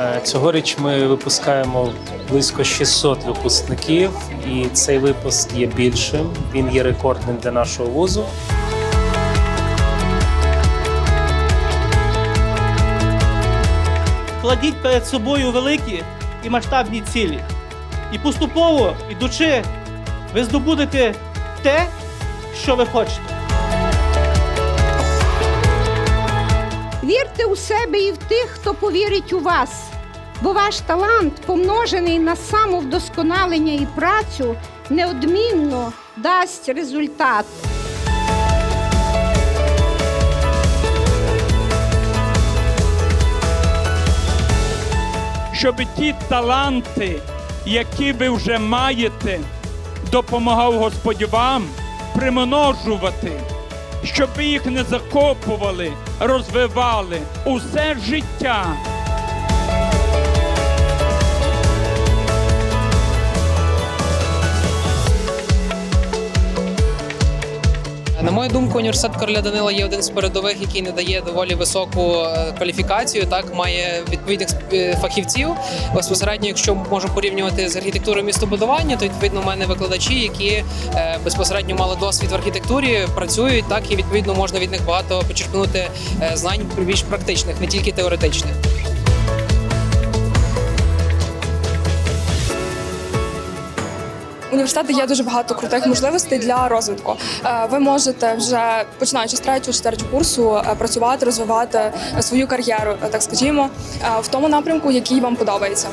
Е, Цьогоріч ми випускаємо близько 600 випускників, і цей випуск є більшим. Він є рекордним для нашого вузу. Кладіть перед собою великі і масштабні цілі. І поступово, ідучи, ви здобудете те, що ви хочете. Вірте у себе і в тих, хто повірить у вас, бо ваш талант, помножений на самовдосконалення і працю, неодмінно дасть результат. щоб ті таланти, які ви вже маєте, допомагав Господь вам примножувати, щоб їх не закопували, розвивали усе життя. На мою думку, університет короля Данила є один з передових, який надає доволі високу е, кваліфікацію. Так має відповідних е, фахівців. Безпосередньо, якщо можемо порівнювати з архітектурою містобудування, то відповідно в мене викладачі, які е, безпосередньо мали досвід в архітектурі, працюють так, і відповідно можна від них багато почерпнути знань більш практичних, не тільки теоретичних. Університету є дуже багато крутих можливостей для розвитку. Е, Ви можете вже починаючи з третього четвертого курсу е, працювати, розвивати свою кар'єру, е, так скажімо, в тому напрямку, який вам подобається.